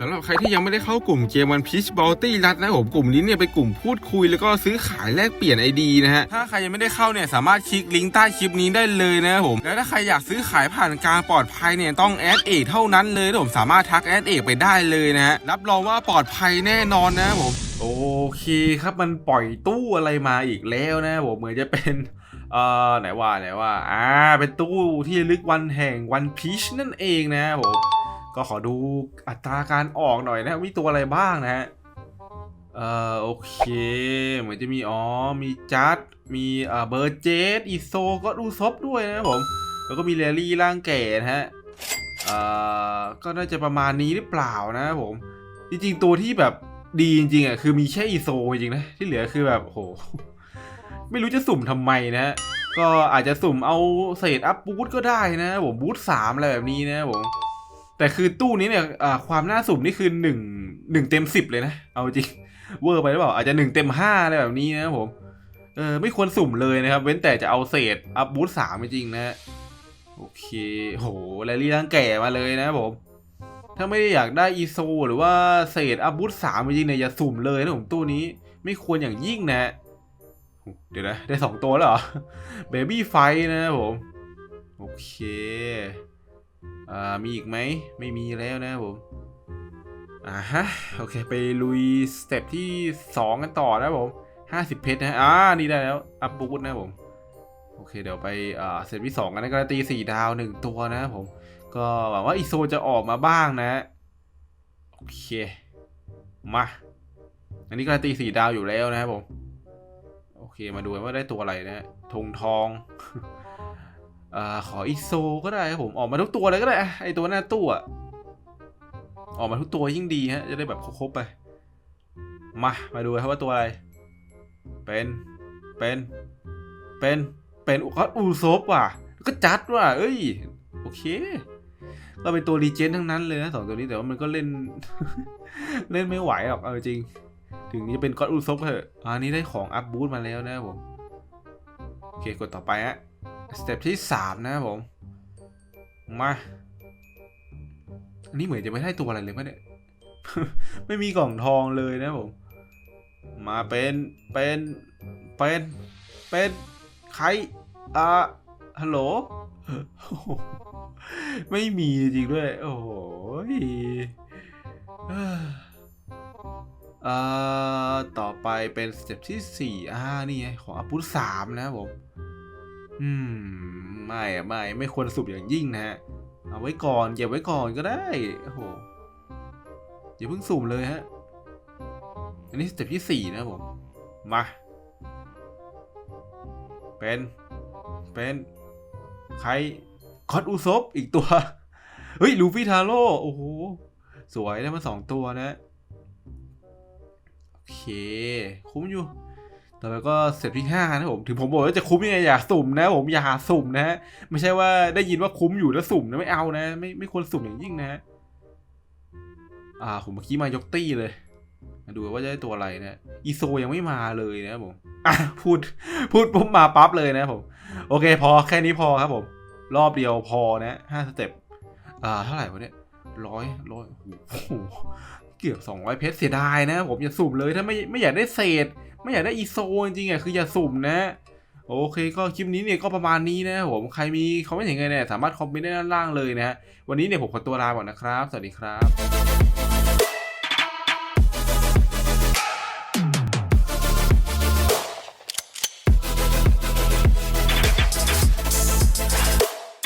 สำหรับใครที่ยังไม่ได้เข้ากลุ่มเกมวันพีชบอลตี้รัดนะผมกลุ่มนี้เนี่ยเป็นกลุ่มพูดคุยแล้วก็ซื้อขายแลกเปลี่ยนไอดีนะฮะถ้าใครยังไม่ได้เข้าเนี่ยสามารถคลิกลิงก์ใต้คลิปนี้ได้เลยนะผมแล้วถ้าใครอยากซื้อขายผ่านการปลอดภัยเนี่ยต้องแอดเอกเท่านั้นเลยผมสามารถทักแอดเอกไปได้เลยนะฮะรับรองว่าปลอดภัยแน่นอนนะผมโอเคครับมันปล่อยตู้อะไรมาอีกแล้วนะผมเหมือนจะเป็นเอ่อไหนว่าไหนว่าอ่าเป็นตู้ที่ลึกวันแห่งวันพีชนั่นเองนะผม ก็ขอดูอัตราการออกหน่อยนะมีตัวอะไรบ้างนะฮะเอ่อโอเคเหมือนจะมีอ๋อมีจัดมีเอ่อเบอร์เจสอีโซก็ดูซบด้วยนะผม แล้วก็มีเรลลี่ร่างแก่นะฮะเอ่อก็น่าจะประมาณนี้หรือเปล่านะผม จริงๆตัวที่แบบดีจริงๆอะคือมีแค่อีโซจริงนะที่เหลือคือแบบโหไม่รู้จะสุ่มทำไมนะฮะก็อาจจะสุ่มเอาเศษอัพบูทก็ได้นะผมบูทสามอะไรแบบนี้นะผม แต่คือตู้นี้เนี่ยความน่าสุ่มนี่คือหนึ่งหนึ่งเต็มสิบเลยนะ เอาจริงเวอร์ไปหรือเปล่าอาจจะหนึ่งเต็มห้าอะไรแบบนี้นะผมเออไม่ควรสุ่มเลยนะครับ เว้นแต่จะเอาเศษอัพบูทสามจริงนะโอเคโหแรลลี่ร่างแก่มาเลยนะผม ถ้าไม่ได้อยากได้อีโซ หรือว่าเศษอัพบูทสามจริงเนี่ยอย่าสุ่มเลยนะผมตู้นี้ไม่ควรอย่างยิ่งนะเดี๋ยวนะ ได้สองตัวแล้วเหรอเบบี้ไฟนะผม โอเค อ่ามีอีกไหมไม่มีแล้วนะผมอ่าฮะโอเคไปลุยสเต็ปที่ 2 กันต่อนะผม50 เพชรนะอ่านี่ได้แล้วอัพบูทนะผมโอเคเดี๋ยวไปอ่าสเต็ปที่2กันนะการันตี4ดาว 1 ตัวนะผมก็หวังว่าอีโซจะออกมาบ้างนะโอเคมาอันนี้การันตี4ดาวอยู่แล้วนะครับผม โอเคมาดูว่าได้ตัวอะไรนะธงทอง อขออีโซก็ได้ครับผมออกมาทุกตัวเลยก็ได้ไอตัวหน้าตู้อะออกมาทุกตัวยิ่งดีฮะจะได้แบบครบๆไป มามาดูครับว่าตัวอะไร เป็นเป็นเป็นเป็นอุคอูซบว่ะ ก็จัดว่ะเอ้ยโอเคก็เป็นตัวรีเจนทั้งนั้นเลยนะสองตัวนี้แต่ว่ามันก็เล่น เล่นไม่ไหวหรอกเอาจริง ถึงจะเป็นก็อดอูซบเถอะอันนี้ได้ของอัพบูทมาแล้วนะครับผม โอเคกดต่อไปฮะ สเต็ปที่สามนะครับผม มาอันนี้เหมือนจะไม่ได้ตัวอะไรเลยมั้ยเนี่ย ไม่มีกล่องทองเลยนะผม มาเป็น เป็น เป็น เป็นใครอ่าฮัลโหล ไม่มีจริงด้วย โอ้โหเอ่อ ต่อไปเป็นสเต็ปที่สี่อ่า นี่ไง ของอัพุทสามนะครับผม อืม ไม่อะไม่ไม่ควรสูบอย่างยิ่งนะฮะ เอาไว้ก่อนเก็บไว้ก่อนก็ได้ โอ้โหอย่าเพิ่งสุ่มเลยฮะ อันนี้สเต็ปที่สี่นะผม มา เป็น เป็น ใครคอตอูซบอีกตัว เฮ้ย ลูฟี่ทาโร่ โอ้โห สวยได้มาสองตัวนะ โอเค คุ้มอยู่ ต่อไปก็เสร็จที่ห้านะผมถึงผมบอกว่าจะคุ้มยังไงอย่าสุ่มนะผมอย่าสุ่มนะฮะไม่ใช่ว่าได้ยินว่าคุ้มอยู่แล้วสุ่มนะไม่เอานะ ไม่ไม่ควรสุ่มอย่างยิ่งนะอ่าผมเมื่อกี้มายกตี้เลยมาดูว่าจะได้ตัวอะไรนะอีโซยังไม่มาเลยนะผมอะพูดพูดปุ๊บมาปั๊บเลยนะผมโอเค พอแค่นี้พอครับผม รอบเดียวพอนะห้าสเต็ปอ่าเท่าไหร่วะเนี่ยร้อยร้อยโอ้โหเกือบสองร้อยเพชรเสียดายนะผมอย่าสุ่มเลยถ้าไม่ไม่อยากได้เศษ ไม่อยากได้อีโซจริงๆอะคืออย่าสุ่มนะ โอเคก็คลิปนี้เนี่ยก็ประมาณนี้นะผมใครมีคอมเมนต์เห็นไงเนี่ยสามารถคอมเมนต์ได้ด้านล่างเลยนะวันนี้เนี่ยผมขอตัวลาก่อนนะครับ สวัสดีครับ